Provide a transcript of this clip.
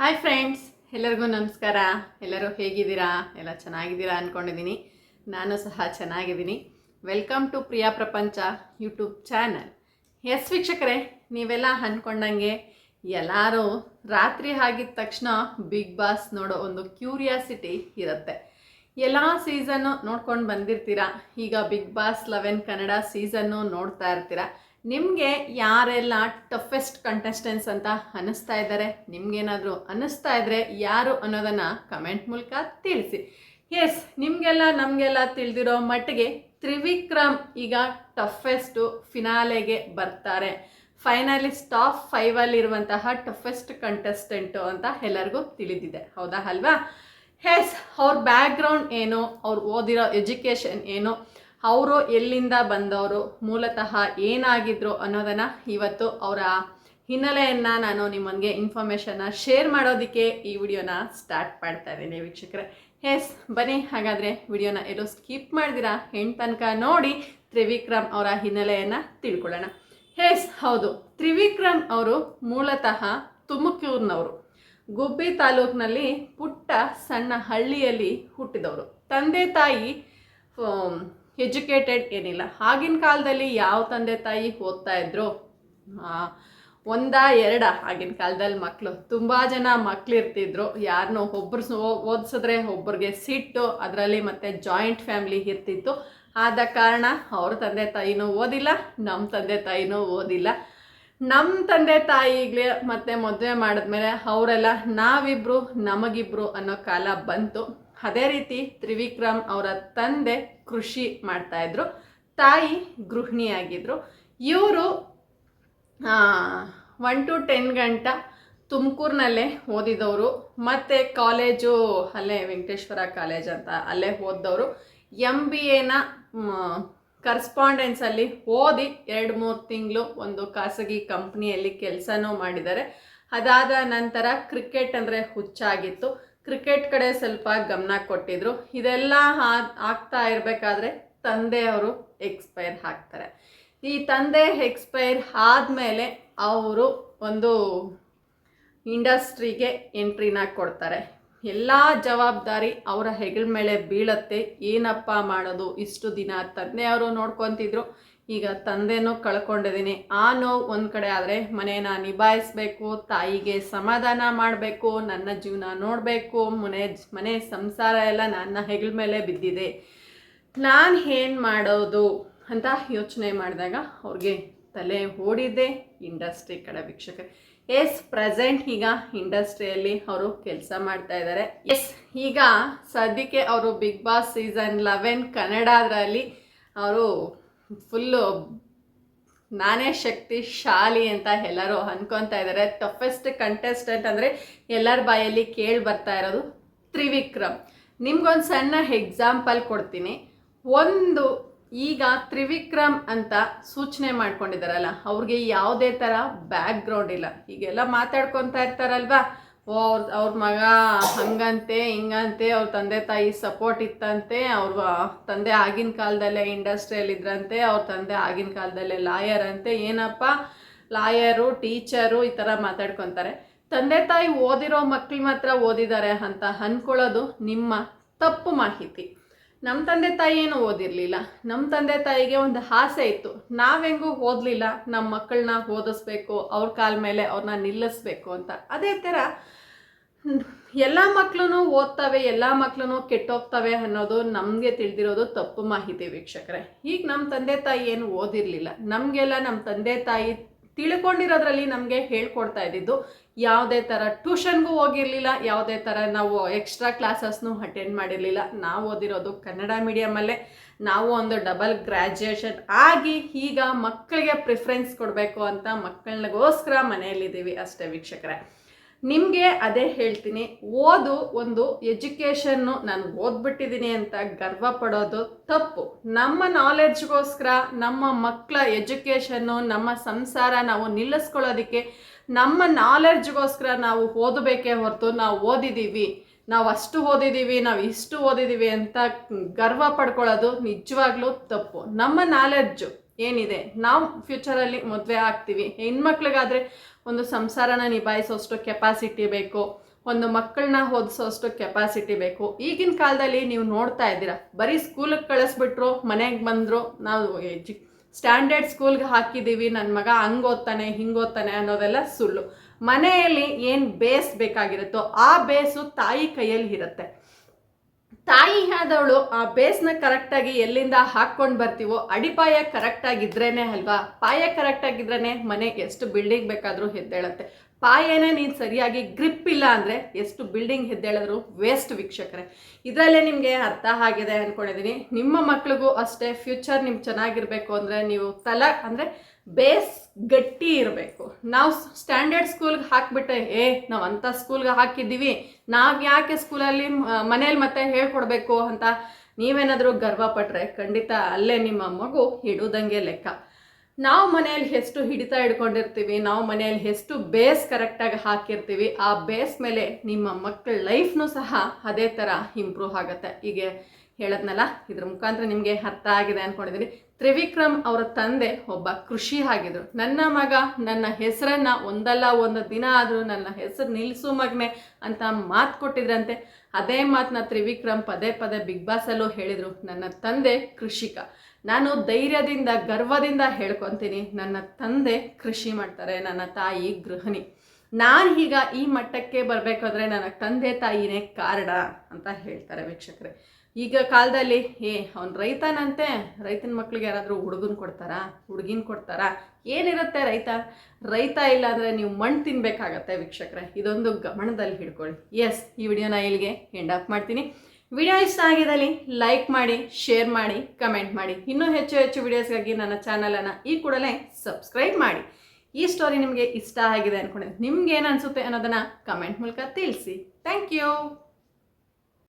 Hi friends ಎಲ್ಲರಿಗೂ ನಮಸ್ಕಾರ. ಎಲ್ಲರೂ ಹೇಗಿದ್ದೀರಾ? ಎಲ್ಲ ಚೆನ್ನಾಗಿದ್ದೀರಾ ಅಂದ್ಕೊಂಡಿದ್ದೀನಿ ನಾನು ಸಹ ಚೆನ್ನಾಗಿದ್ದೀನಿ. ವೆಲ್ಕಮ್ ಟು ಪ್ರಿಯಾ ಪ್ರಪಂಚ ಯೂಟ್ಯೂಬ್ ಚಾನಲ್ ಎಸ್ ವೀಕ್ಷಕರೇ, ನೀವೆಲ್ಲ ಅಂದ್ಕೊಂಡಂಗೆ ಎಲ್ಲರೂ ರಾತ್ರಿ ಆಗಿದ ತಕ್ಷಣ ಬಿಗ್ ಬಾಸ್ ನೋಡೋ ಒಂದು ಕ್ಯೂರಿಯಾಸಿಟಿ ಇರುತ್ತೆ. ಎಲ್ಲ ಸೀಸನ್ನು ನೋಡ್ಕೊಂಡು ಬಂದಿರ್ತೀರಾ? ಈಗ ಬಿಗ್ ಬಾಸ್ ಲೆವೆನ್ ಕನ್ನಡ ಸೀಸನ್ನು ನೋಡ್ತಾ ಇರ್ತೀರಾ? ನಿಮಗೆ ಯಾರೆಲ್ಲ ಟಫೆಸ್ಟ್ ಕಂಟೆಸ್ಟೆಂಟ್ಸ್ ಅಂತ ಅನ್ನಿಸ್ತಾ ಇದ್ದಾರೆ? ನಿಮಗೇನಾದರೂ ಅನ್ನಿಸ್ತಾ ಇದ್ದರೆ ಯಾರು ಅನ್ನೋದನ್ನು ಕಮೆಂಟ್ ಮೂಲಕ ತಿಳಿಸಿ. ಎಸ್ ನಿಮಗೆಲ್ಲ, ನಮಗೆಲ್ಲ ತಿಳಿದಿರೋ ಮಟ್ಟಿಗೆ ತ್ರಿವಿಕ್ರಮ್ ಈಗ ಟಫೆಸ್ಟು ಫಿನಾಲೆಗೆ ಬರ್ತಾರೆ. ಫೈನಲಿಸ್ಟ್ ಟಾಪ್ ಫೈವಲ್ಲಿರುವಂತಹ ಟಫೆಸ್ಟ್ ಕಂಟೆಸ್ಟೆಂಟು ಅಂತ ಎಲ್ಲರಿಗೂ ತಿಳಿದಿದೆ. ಹೌದಾ ಅಲ್ವಾ? ಎಸ್ ಅವ್ರ ಬ್ಯಾಕ್ಗ್ರೌಂಡ್ ಏನು? ಅವ್ರು ಓದಿರೋ ಎಜುಕೇಷನ್ ಏನು? ಅವರು ಎಲ್ಲಿಂದ ಬಂದವರು, ಮೂಲತಃ ಏನಾಗಿದ್ರು ಅನ್ನೋದನ್ನು ಇವತ್ತು ಅವರ ಹಿನ್ನೆಲೆಯನ್ನು ನಾನು ನಿಮಗೆ ಇನ್ಫಾರ್ಮೇಷನ್ನ ಶೇರ್ ಮಾಡೋದಕ್ಕೆ ಈ ವಿಡಿಯೋನ ಸ್ಟಾರ್ಟ್ ಮಾಡ್ತಾ ಇದ್ದೀನಿ ವೀಕ್ಷಕರೇ. ಎಸ್ ಬನ್ನಿ, ಹಾಗಾದರೆ ವಿಡಿಯೋನ ಎಲ್ಲೋ ಸ್ಕಿಪ್ ಮಾಡಿದಿರಾ? ಹೆಣ್ ತನಕ ನೋಡಿ ತ್ರಿವಿಕ್ರಮ್ ಅವರ ಹಿನ್ನೆಲೆಯನ್ನು ತಿಳ್ಕೊಳ್ಳೋಣ. ಎಸ್ ಹೌದು. ತ್ರಿವಿಕ್ರಮ್ ಅವರು ಮೂಲತಃ ತುಮಕೂರಿನವರು. ಗುಬ್ಬಿ ತಾಲೂಕಿನಲ್ಲಿ ಪುಟ್ಟ ಸಣ್ಣ ಹಳ್ಳಿಯಲ್ಲಿ ಹುಟ್ಟಿದವರು. ತಂದೆ ತಾಯಿ ಎಜುಕೇಟೆಡ್ ಏನಿಲ್ಲ. ಆಗಿನ ಕಾಲದಲ್ಲಿ ಯಾವ ತಂದೆ ತಾಯಿ ಓದ್ತಾ ಇದ್ರು? ಒಂದ, ಎರಡ ಆಗಿನ ಕಾಲದಲ್ಲಿ ಮಕ್ಕಳು ತುಂಬ ಜನ ಮಕ್ಳು ಇರ್ತಿದ್ರು ಯಾರನ್ನೋ ಒಬ್ಬರು ಓದಿಸಿದ್ರೆ ಒಬ್ಬರಿಗೆ ಸಿಟ್ಟು, ಅದರಲ್ಲಿ ಮತ್ತೆ ಜಾಯಿಂಟ್ ಫ್ಯಾಮಿಲಿ ಇರ್ತಿತ್ತು. ಆದ ಕಾರಣ ಅವ್ರ ತಂದೆ ತಾಯಿನೂ ಓದಿಲ್ಲ ನಮ್ಮ ತಂದೆ ತಾಯಿನೂ ಓದಿಲ್ಲ. ನಮ್ಮ ತಂದೆ ತಾಯಿಗೆ ಮತ್ತೆ ಮದುವೆ ಮಾಡಿದ್ಮೇಲೆ ಅವರೆಲ್ಲ ನಾವಿಬ್ರು, ನಮಗಿಬ್ರು ಅನ್ನೋ ಕಾಲ ಬಂತು. ಅದೇ ರೀತಿ ತ್ರಿವಿಕ್ರಮ್ ಅವರ ತಂದೆ ಕೃಷಿ ಮಾಡ್ತಾ ಇದ್ರು. ತಾಯಿ ಗೃಹಿಣಿಯಾಗಿದ್ರು. ಇವರು ಒನ್ ಟು ಟೆನ್ ಗಂಟ ತುಮಕೂರಿನಲ್ಲೇ ಓದಿದವರು. ಮತ್ತು ಕಾಲೇಜು, ಅಲ್ಲೇ ವೆಂಕಟೇಶ್ವರ ಕಾಲೇಜ್ ಅಂತ ಅಲ್ಲೇ ಓದಿದವರು. ಎಂ ಬಿ ಎನ ಕರ್ಸ್ಪಾಂಡೆನ್ಸಲ್ಲಿ ಓದಿ ಎರಡು ಮೂರು ತಿಂಗಳು ಒಂದು ಖಾಸಗಿ ಕಂಪ್ನಿಯಲ್ಲಿ ಕೆಲಸನೂ ಮಾಡಿದ್ದಾರೆ. ಅದಾದ ನಂತರ ಕ್ರಿಕೆಟ್ ಅಂದರೆ ಹುಚ್ಚಾಗಿತ್ತು. ಕ್ರಿಕೆಟ್ ಕಡೆ ಸ್ವಲ್ಪ ಗಮನ ಕೊಟ್ಟಿದ್ರು. ಇದೆಲ್ಲ ಆಗ್ತಾ ಇರಬೇಕಾದ್ರೆ ತಂದೆಯವರು ಎಕ್ಸ್ಪೈರ್ ಆಗ್ತಾರೆ. ಈ ತಂದೆ ಎಕ್ಸ್ಪೈರ್ ಆದಮೇಲೆ ಅವರು ಒಂದು ಇಂಡಸ್ಟ್ರಿಗೆ ಎಂಟ್ರಿನ ಕೊಡ್ತಾರೆ. ಎಲ್ಲ ಜವಾಬ್ದಾರಿ ಅವರ ಹೆಗಲ ಮೇಲೆ ಬೀಳತ್ತೆ. ಏನಪ್ಪ ಮಾಡೋದು? ಇಷ್ಟು ದಿನ ತಂದೆಯವರು ನೋಡ್ಕೊತಿದ್ರು. ಈಗ ತಂದೆನೂ ಕಳ್ಕೊಂಡಿದ್ದೀನಿ ಆ ನೋವು ಒಂದು ಕಡೆ ಆದರೆ ಮನೇನ ನಿಭಾಯಿಸ್ಬೇಕು, ತಾಯಿಗೆ ಸಮಾಧಾನ ಮಾಡಬೇಕು, ನನ್ನ ಜೀವನ ನೋಡಬೇಕು, ಮನೆ ಮನೆ ಸಂಸಾರ ಎಲ್ಲ ನನ್ನ ಹೆಗಲ ಮೇಲೆ ಬಿದ್ದಿದೆ. ನಾನು ಏನು ಮಾಡೋದು? ಅಂತ ಯೋಚನೆ ಮಾಡಿದಾಗ ಅವ್ರಿಗೆ ತಲೆ ಓಡಿದೆ. ಇಂಡಸ್ಟ್ರಿ ಕಡೆ ವೀಕ್ಷಕರು. ಎಸ್ ಪ್ರೆಸೆಂಟ್ ಈಗ ಇಂಡಸ್ಟ್ರಿಯಲ್ಲಿ ಅವರು ಕೆಲಸ ಮಾಡ್ತಾ ಇದ್ದಾರೆ. ಎಸ್, ಈಗ ಸದ್ಯಕ್ಕೆ ಅವರು ಬಿಗ್ ಬಾಸ್ ಸೀಸನ್ ಲೆವೆನ್ ಕನ್ನಡದಲ್ಲಿ ಅವರು ಫುಲ್ಲು ನಾನೇ ಶಕ್ತಿ ಶಾಲಿ ಅಂತ ಎಲ್ಲರೂ ಅನ್ಕೊತಾ ಇದ್ದಾರೆ. ಟಫೆಸ್ಟ್ ಕಂಟೆಸ್ಟೆಂಟ್ ಅಂದರೆ ಎಲ್ಲರ ಬಾಯಲ್ಲಿ ಕೇಳಿ ಬರ್ತಾ ಇರೋದು ತ್ರಿವಿಕ್ರಮ್. ನಿಮ್ಗೊಂದು ಸಣ್ಣ ಎಕ್ಸಾಂಪಲ್ ಕೊಡ್ತೀನಿ. ಒಂದು ಈಗ ತ್ರಿವಿಕ್ರಮ್ ಅಂತ ಸೂಚನೆ ಮಾಡ್ಕೊಂಡಿದ್ದಾರಲ್ಲ ಅವ್ರಿಗೆ ಯಾವುದೇ ಥರ ಬ್ಯಾಕ್ ಗ್ರೌಂಡ್ ಇಲ್ಲ. ಈಗೆಲ್ಲ ಮಾತಾಡ್ಕೊತಾ ಇರ್ತಾರಲ್ವಾ? ಓ, ಅವ್ರ ಅವ್ರ ಮಗ ಹಂಗಂತೆ, ಹಿಂಗಂತೆ, ಅವ್ರ ತಂದೆ ತಾಯಿ ಸಪೋರ್ಟ್ ಇತ್ತಂತೆ, ಅವ್ರ ತಂದೆ ಆಗಿನ ಕಾಲದಲ್ಲೇ ಇಂಡಸ್ಟ್ರಿಯಲ್ಲಿ ಇದ್ರಂತೆ, ಅವ್ರ ತಂದೆ ಆಗಿನ ಕಾಲದಲ್ಲೇ ಲಾಯರ್ ಅಂತೆ, ಏನಪ್ಪ? ಲಾಯರು ಟೀಚರು ಈ ಥರ ಮಾತಾಡ್ಕೊತಾರೆ. ತಂದೆ ತಾಯಿ ಓದಿರೋ ಮಕ್ಳು ಮಾತ್ರ ಓದಿದ್ದಾರೆ ಅಂತ ಅಂದ್ಕೊಳ್ಳೋದು ನಿಮ್ಮ ತಪ್ಪು ಮಾಹಿತಿ. ನಮ್ಮ ತಂದೆ ತಾಯಿ ಏನು ಓದಿರಲಿಲ್ಲ. ನಮ್ಮ ತಂದೆ ತಾಯಿಗೆ ಒಂದು ಆಸೆ ಇತ್ತು. ನಾವೆಂಗೂ ಓದಲಿಲ್ಲ. ನಮ್ಮ ಮಕ್ಕಳನ್ನ ಓದಿಸ್ಬೇಕು, ಅವ್ರ ಕಾಲ ಮೇಲೆ ಅವ್ರನ್ನ ನಿಲ್ಲಿಸ್ಬೇಕು ಅಂತ. ಅದೇ ಥರ ಎಲ್ಲ ಮಕ್ಕಳು ಓದ್ತವೆ, ಎಲ್ಲ ಮಕ್ಕಳು ಕೆಟ್ಟೋಗ್ತವೆ ಅನ್ನೋದು ನಮಗೆ ತಿಳಿದಿರೋದು ತಪ್ಪು ಮಾಹಿತಿ ವೀಕ್ಷಕರೇ. ಈಗ ನಮ್ಮ ತಂದೆ ತಾಯಿ ಏನು ಓದಿರಲಿಲ್ಲ. ನಮಗೆಲ್ಲ ನಮ್ಮ ತಂದೆ ತಾಯಿ ತಿಳ್ಕೊಂಡಿರೋದ್ರಲ್ಲಿ ನಮಗೆ ಹೇಳ್ಕೊಡ್ತಾ ಇದ್ದಿದ್ದು, ಯಾವುದೇ ಥರ ಟ್ಯೂಷನ್ಗೂ ಹೋಗಿರಲಿಲ್ಲ, ಯಾವುದೇ ಥರ ನಾವು ಎಕ್ಸ್ಟ್ರಾ ಕ್ಲಾಸಸ್ನು ಅಟೆಂಡ್ ಮಾಡಿರಲಿಲ್ಲ. ನಾವು ಓದಿರೋದು ಕನ್ನಡ ಮೀಡಿಯಮಲ್ಲೇ ನಾವು ಒಂದು ಡಬಲ್ ಗ್ರ್ಯಾಜುಯೇಷನ್ ಆಗಿ ಈಗ ಮಕ್ಕಳಿಗೆ ಪ್ರಿಫರೆನ್ಸ್ ಕೊಡಬೇಕು ಅಂತ ಮಕ್ಕಳಿಗೋಸ್ಕರ ಮನೆಯಲ್ಲಿದ್ದೀವಿ ಅಷ್ಟೇ ವೀಕ್ಷಕರೇ. ನಿಮಗೆ ಅದೇ ಹೇಳ್ತೀನಿ, ಓದು ಒಂದು ಎಜುಕೇಷನ್ನು ನಾನು ಓದ್ಬಿಟ್ಟಿದ್ದೀನಿ ಅಂತ ಗರ್ವ ಪಡೋದು ತಪ್ಪು. ನಮ್ಮ ನಾಲೆಡ್ಜ್ಗೋಸ್ಕರ ನಮ್ಮ ಮಕ್ಕಳ ಎಜುಕೇಷನ್ನು, ನಮ್ಮ ಸಂಸಾರ ನಾವು ನಿಲ್ಲಿಸ್ಕೊಳ್ಳೋದಕ್ಕೆ ನಮ್ಮ ನಾಲೆಡ್ಜ್ಗೋಸ್ಕರ ನಾವು ಓದಬೇಕೇ ಹೊರತು ನಾವು ಓದಿದ್ದೀವಿ. ನಾವು ಅಷ್ಟು ಓದಿದ್ದೀವಿ, ನಾವು ಇಷ್ಟು ಓದಿದ್ದೀವಿ ಅಂತ ಗರ್ವ ಪಡ್ಕೊಳ್ಳೋದು ನಿಜವಾಗ್ಲೂ ತಪ್ಪು. ನಮ್ಮ ನಾಲೆಡ್ಜು ಏನಿದೆ? ನಾವು ಫ್ಯೂಚರಲ್ಲಿ ಮದುವೆ ಆಗ್ತೀವಿ. ಹೆಣ್ಮಕ್ಳಿಗಾದರೆ ಒಂದು ಸಂಸಾರನ ನಿಭಾಯಿಸೋಷ್ಟು ಕೆಪಾಸಿಟಿ ಬೇಕು. ಒಂದು ಮಕ್ಕಳನ್ನ ಓದಿಸೋಷ್ಟು ಕೆಪಾಸಿಟಿ ಬೇಕು. ಈಗಿನ ಕಾಲದಲ್ಲಿ ನೀವು ನೋಡ್ತಾ ಇದ್ದೀರಾ, ಬರೀ ಸ್ಕೂಲಿಗೆ ಕಳಿಸ್ಬಿಟ್ರು, ಮನೆಗೆ ಬಂದರು, ನಾವು ಎಜು ಸ್ಟ್ಯಾಂಡರ್ಡ್ ಸ್ಕೂಲ್ಗೆ ಹಾಕಿದ್ದೀವಿ ನನ್ನ ಮಗ ಹಂಗೆ ಓದ್ತಾನೆ, ಹಿಂಗೆ ಓದ್ತಾನೆ ಅನ್ನೋದೆಲ್ಲ ಸುಳ್ಳು. ಮನೆಯಲ್ಲಿ ಏನು ಬೇಸ್ ಬೇಕಾಗಿರುತ್ತೋ, ಆ ಬೇಸು ತಾಯಿ ಕೈಯಲ್ಲಿ ಇರುತ್ತೆ. ತಾಯಿ ಆದವಳು ಆ ಬೇಸ್ನ ಕರೆಕ್ಟಾಗಿ ಎಲ್ಲಿಂದ ಹಾಕ್ಕೊಂಡು ಬರ್ತೀವೋ ಅಡಿಪಾಯ ಕರೆಕ್ಟಾಗಿದ್ರೇನೆ ಅಲ್ವಾ? ಪಾಯ ಕರೆಕ್ಟಾಗಿದ್ರೇ ಮನೆ ಎಷ್ಟು ಬಿಲ್ಡಿಂಗ್ ಬೇಕಾದರೂ ಹೆದ್ದೇಳುತ್ತೆ. ಪಾಯನೇ ನೀನು ಸರಿಯಾಗಿ ಗ್ರಿಪ್ ಇಲ್ಲ ಅಂದರೆ ಎಷ್ಟು ಬಿಲ್ಡಿಂಗ್ ಎದ್ದೇಳಿದ್ರು ವೇಸ್ಟ್ ವೀಕ್ಷಕರೇ. ಇದರಲ್ಲೇ ನಿಮಗೆ ಅರ್ಥ ಆಗಿದೆ ಅಂದ್ಕೊಂಡಿದ್ದೀನಿ ನಿಮ್ಮ ಮಕ್ಳಿಗೂ ಅಷ್ಟೇ ಫ್ಯೂಚರ್ ನಿಮ್ಗೆ ಚೆನ್ನಾಗಿರಬೇಕು ಅಂದರೆ ನೀವು ತಲ ಅಂದರೆ ಬೇಸ್ ಗಟ್ಟಿ ಇರಬೇಕು. ನಾವು ಸ್ಟ್ಯಾಂಡರ್ಡ್ ಸ್ಕೂಲ್ಗೆ ಹಾಕಿಬಿಟ್ಟೆ ಏ, ನಾವು ಅಂಥ ಸ್ಕೂಲ್ಗೆ ಹಾಕಿದ್ದೀವಿ. ನಾವು ಯಾಕೆ ಸ್ಕೂಲಲ್ಲಿ ಮನೇಲಿ ಮತ್ತೆ ಹೇಳ್ಕೊಡ್ಬೇಕು ಅಂತ? ನೀವೇನಾದರೂ ಗರ್ವ ಪಟ್ಟರೆ ಖಂಡಿತ ಅಲ್ಲೇ ನಿಮ್ಮ ಮಗು ಹಿಡುದಂಗೆ ಲೆಕ್ಕ. ನಾವು ಮನೆಯಲ್ಲಿ ಎಷ್ಟು ಹಿಡಿತ ಹಿಡ್ಕೊಂಡಿರ್ತೀವಿ, ನಾವು ಮನೆಯಲ್ಲಿ ಎಷ್ಟು ಬೇಸ್ ಕರೆಕ್ಟಾಗಿ ಹಾಕಿರ್ತೀವಿ, ಆ ಬೇಸ್ ಮೇಲೆ ನಿಮ್ಮ ಮಕ್ಕಳ ಲೈಫ್ನೂ ಸಹ ಅದೇ ಥರ ಇಂಪ್ರೂವ್ ಆಗುತ್ತೆ. ಹೀಗೆ ಹೇಳದ್ನಲ್ಲ? ಇದ್ರ ಮುಖಾಂತರ ನಿಮಗೆ ಅರ್ಥ ಆಗಿದೆ ಅಂದ್ಕೊಂಡಿದ್ದೀನಿ ತ್ರಿವಿಕ್ರಮ್ ಅವರ ತಂದೆ ಒಬ್ಬ ಕೃಷಿ ಆಗಿದ್ರು. ನನ್ನ ಮಗ, ನನ್ನ ಹೆಸರನ್ನ ಒಂದಲ್ಲ, ಒಂದು ದಿನ ಆದರೂ ನನ್ನ ಹೆಸರು ನಿಲ್ಲಿಸು ಮಗನೆ ಅಂತ ಮಾತು ಕೊಟ್ಟಿದ್ರಂತೆ. ಅದೇ ಮಾತನ್ನ ತ್ರಿವಿಕ್ರಮ್ ಪದೇ ಪದೇ ಬಿಗ್ ಬಾಸಲ್ಲೂ ಹೇಳಿದರು, ನನ್ನ ತಂದೆ ಕೃಷಿಕ. ನಾನು ಧೈರ್ಯದಿಂದ, ಗರ್ವದಿಂದ ಹೇಳ್ಕೊತೀನಿ, ನನ್ನ ತಂದೆ ಕೃಷಿ ಮಾಡ್ತಾರೆ, ನನ್ನ ತಾಯಿ ಗೃಹಿಣಿ. ನಾನು ಈಗ ಈ ಮಟ್ಟಕ್ಕೆ ಬರಬೇಕಾದ್ರೆ ನನ್ನ ತಂದೆ ತಾಯಿನೇ ಕಾರಣ ಅಂತ ಹೇಳ್ತಾರೆ ವೀಕ್ಷಕರೇ. ಈಗ ಕಾಲದಲ್ಲಿ, ಏ, ಅವ್ನು ರೈತನಂತೆ, ರೈತನ ಮಕ್ಳಿಗೆ ಯಾರಾದರೂ ಹುಡುಗನ ಕೊಡ್ತಾರಾ? ಹುಡುಗಿನ ಕೊಡ್ತಾರಾ? ಏನಿರುತ್ತೆ ರೈತ? ರೈತ ಇಲ್ಲ ಅಂದರೆ ನೀವು ಮಣ್ಣು ತಿನ್ನಬೇಕಾಗತ್ತೆ ವೀಕ್ಷಕರೇ. ಇದೊಂದು ಗಮನದಲ್ಲಿ ಹಿಡ್ಕೊಳ್ಳಿ. ಎಸ್ ಈ ವಿಡಿಯೋನ ಇಲ್ಲಿಗೆ ಎಂಡ್ ಆಫ್ ಮಾಡ್ತೀನಿ. ವಿಡಿಯೋ ಇಷ್ಟ ಆಗಿದಲ್ಲಿ ಲೈಕ್ ಮಾಡಿ ಶೇರ್ ಮಾಡಿ ಕಮೆಂಟ್ ಮಾಡಿ. ಇನ್ನೂ ಹೆಚ್ಚು ಹೆಚ್ಚು ವಿಡಿಯೋಸ್ಗಾಗಿ ನನ್ನ ಚಾನಲನ್ನು ಈ ಕೂಡಲೇ ಸಬ್ಸ್ಕ್ರೈಬ್ ಮಾಡಿ. ಈ ಸ್ಟೋರಿ ನಿಮಗೆ ಇಷ್ಟ ಆಗಿದೆ ಅಂದ್ಕೊಂಡೆ ನಿಮ್ಗೆ ಏನು ಅನಿಸುತ್ತೆ ಅನ್ನೋದನ್ನು ಕಮೆಂಟ್ ಮೂಲಕ ತಿಳಿಸಿ. Thank you